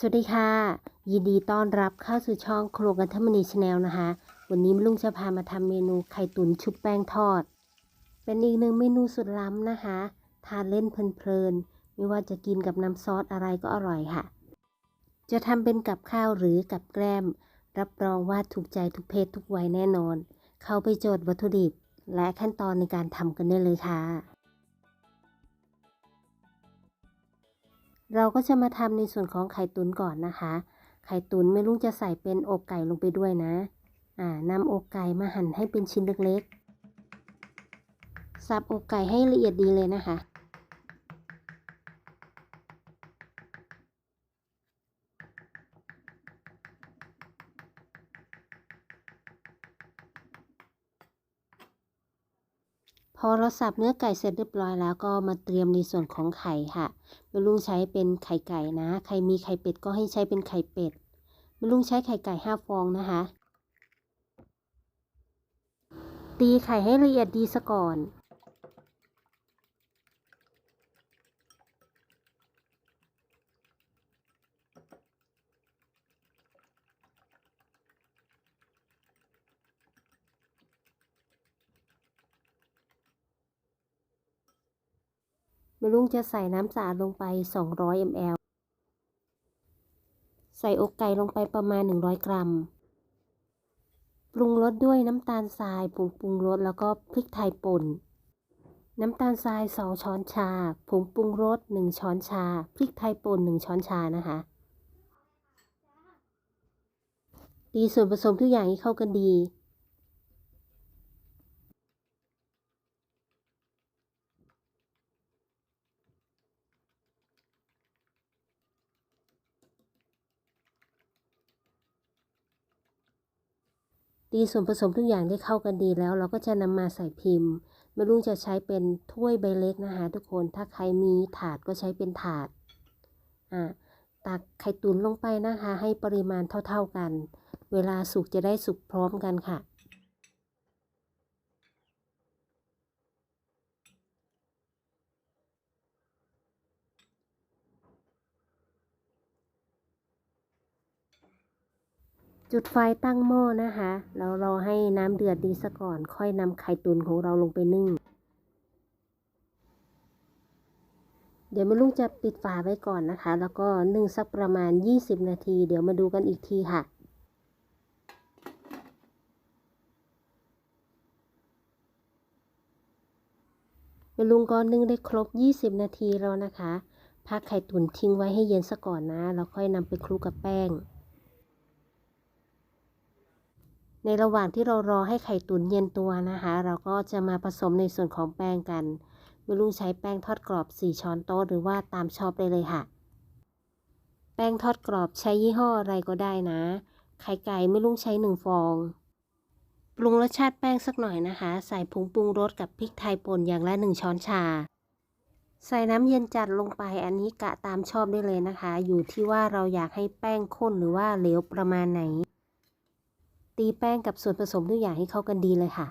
สวัสดีค่ะ ยินดีต้อนรับเข้าสู่ช่องครัวกันทมณีชาแนลนะคะ วันนี้ลุงจะพามาทำเมนูไข่ตุ๋นชุบแป้งทอด เป็นอีกหนึ่งเมนูสุดล้ำนะคะ ทานเล่นเพลินๆ ไม่ว่าจะกินกับน้ำซอสอะไรก็อร่อยค่ะ จะทำเป็นกับข้าวหรือกับแกล้ม รับรองว่าถูกใจทุกเพศทุกวัยแน่นอน เข้าไปโจทย์วัตถุดิบ และขั้นตอนในการทำกันได้เลยค่ะ เราก็จะมาทำในส่วนของไข่ตุ๋นก่อนนะคะ ไข่ตุ๋นไม่ลุงจะใส่เป็นอกไก่ลงไปด้วยนะ อ่านำอกไก่มาหั่นให้เป็นชิ้นเล็กๆ สับอกไก่ให้ละเอียดดีเลยนะคะ พอเราสับเนื้อไก่เสร็จเรียบร้อยแล้วก็มาเตรียมในส่วนของไข่ค่ะแม่ลุงใช้เป็นไข่ไก่นะ ใครมีไข่เป็ดก็ให้ใช้เป็นไข่เป็ดแม่ลุงใช้ไข่ไก่ห้าฟองนะคะ ตีไข่ให้ละเอียดดีซะก่อน ม่ลุงจะใส่น้ำสะอาดลงไป 200 ml ใส่อกไก่ลงไปประมาณ 100 กรัม ปรุงรสด้วยน้ำตาลทรายผงปรุงรสแล้วก็พริกไทยป่น น้ำตาลทราย 2 ช้อนชาผงปรุงรส 1 ช้อนชา พริกไทยป่น 1 ช้อนชานะคะตีส่วนผสมทุกอย่างให้เข้ากันดี ตีส่วนผสมทุกอย่างได้เข้ากันดีแล้ว เราก็จะนำมาใส่พิมพ์แม่ลุงจะใช้เป็นถ้วยใบเล็กนะคะทุกคน ถ้าใครมีถาดก็ใช้เป็นถาด อ่าตักไข่ตุ๋นลงไปนะคะ ให้ปริมาณเท่าๆกัน เวลาสุกจะได้สุกพร้อมกันค่ะ จุดไฟตั้งหม้อนะคะแล้วรอให้น้ำเดือดดีซะก่อน ค่อยนำไข่ตุ๋นของเราลงไปนึ่ง เดี๋ยวม่ลุงจะปิดฝาไว้ก่อนนะคะ แล้วก็นึ่งสักประมาณ 20 นาที เดี๋ยวมาดูกันอีกทีค่ะแม่ลุงก็นึ่งได้ครบ 20 นาทีแล้วนะคะ พักไข่ตุ๋นทิ้งไว้ให้เย็นซะก่อนนะ แล้วค่อยนำไปคลุกกับแป้ง ในระหว่างที่เรารอให้ไข่ตุ๋นเย็นตัวนะคะ เราก็จะมาผสมในส่วนของแป้งกันไม่ลุงใช้แป้งทอดกรอบ 4 ช้อนโต๊ะหรือว่าตามชอบได้เลยค่ะ แป้งทอดกรอบใช้ยี่ห้ออะไรก็ได้นะ ไข่ไก่ไม่ลุงใช้1ฟอง ปรุงรสชาติแป้งสักหน่อยนะคะ ใส่ผงปรุงรสกับพริกไทยป่นอย่างละ 1 ช้อนชา ใส่น้ำเย็นจัดลงไปอันนี้กะตามชอบได้เลยนะคะ อยู่ที่ว่าเราอยากให้แป้งข้นหรือว่าเหลวประมาณไหน ตีแป้งกับส่วนผสมทุกอย่างให้เข้ากันดีเลยค่ะ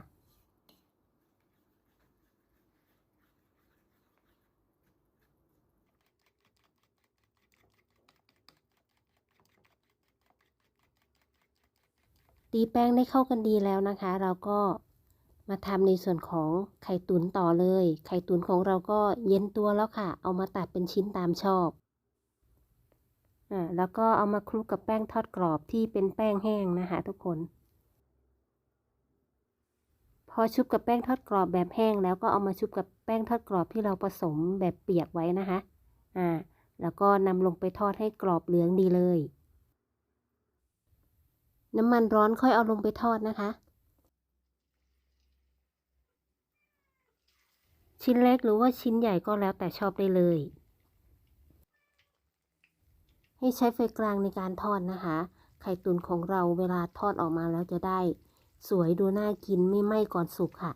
ตีแป้งได้เข้ากันดีแล้วนะคะ เราก็มาทำในส่วนของไข่ตุ๋นต่อเลย ไข่ตุ๋นของเราก็เย็นตัวแล้วค่ะ เอามาตัดเป็นชิ้นตามชอบ อ่าแล้วก็เอามาคลุกกับแป้งทอดกรอบที่เป็นแป้งแห้งนะคะทุกคน พอชุบกับแป้งทอดกรอบแบบแห้ง แล้วก็เอามาชุบกับแป้งทอดกรอบที่เราผสมแบบเปียกไว้นะคะอ่าแล้วก็นำลงไปทอดให้กรอบเหลืองดีเลย น้ำมันร้อนค่อยเอาลงไปทอดนะคะ ชิ้นเล็กหรือว่าชิ้นใหญ่ก็แล้วแต่ชอบได้เลย ให้ใช้ไฟกลางในการทอดนะคะ ไข่ตุ๋นของเราเวลาทอดออกมาแล้วจะได้ สวยดูน่ากินไม่ไหม้ก่อนสุกค่ะ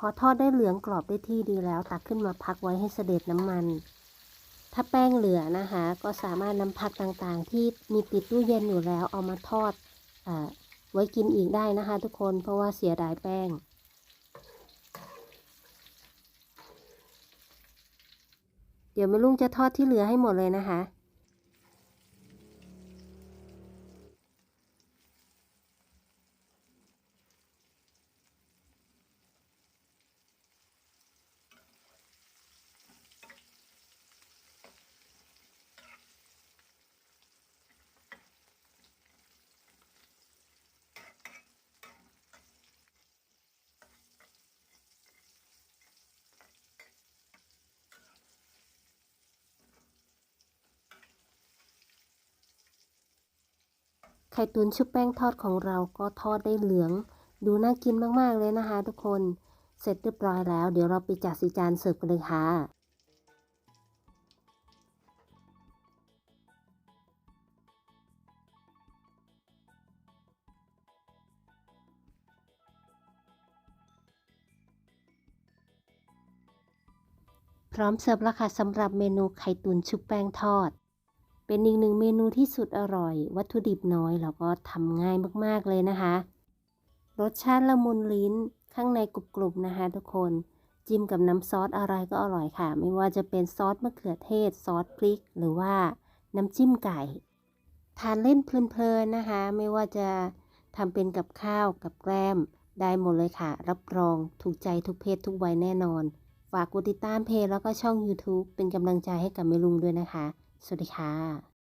พอทอดได้เหลืองกรอบได้ที่ดีแล้ว ตักขึ้นมาพักไว้ให้เสด็จน้ำมัน ถ้าแป้งเหลือนะคะ ก็สามารถนำผักต่างๆ ที่มีติดตู้เย็นอยู่แล้วเอามาทอดอไว้กินอีกได้นะคะ ทุกคนเพราะว่าเสียดายแป้ง เดี๋ยวแม่ลุงจะทอดที่เหลือให้หมดเลยนะคะ ไข่ตุ๋นชุบแป้งทอดของเราก็ทอดได้เหลือง ดูน่ากินมากๆเลยนะคะ ทุกคนเสร็จเรียบร้อยแล้ว เดี๋ยวเราไปจัดสีจานเสิร์ฟกันเลยค่ะพร้อมเสิร์ฟแล้วค่ะสำหรับเมนูไข่ตุ๋นชุบแป้งทอด เป็นอีกหนึ่งเมนูที่สุดอร่อย วัตถุดิบน้อยแล้วก็ทำง่ายมากๆเลยนะคะ รสชาติละมุนลิ้นข้างในกรุบๆนะคะ ทุกคนจิ้มกับน้ำซอสอะไรก็อร่อยค่ะ ไม่ว่าจะเป็นซอสมะเขือเทศ ซอสพริก หรือว่าน้ำจิ้มไก่ ทานเล่นเพลินๆนะคะ ไม่ว่าจะทำเป็นกับข้าวกับแกล้มได้หมดเลยค่ะ รับรองถูกใจทุกเพศทุกวัยแน่นอน ฝากกดติดตามเพจแล้วก็ช่อง YouTube เป็นกำลังใจให้กับแม่ลุงด้วยนะคะ สวัสดีค่ะ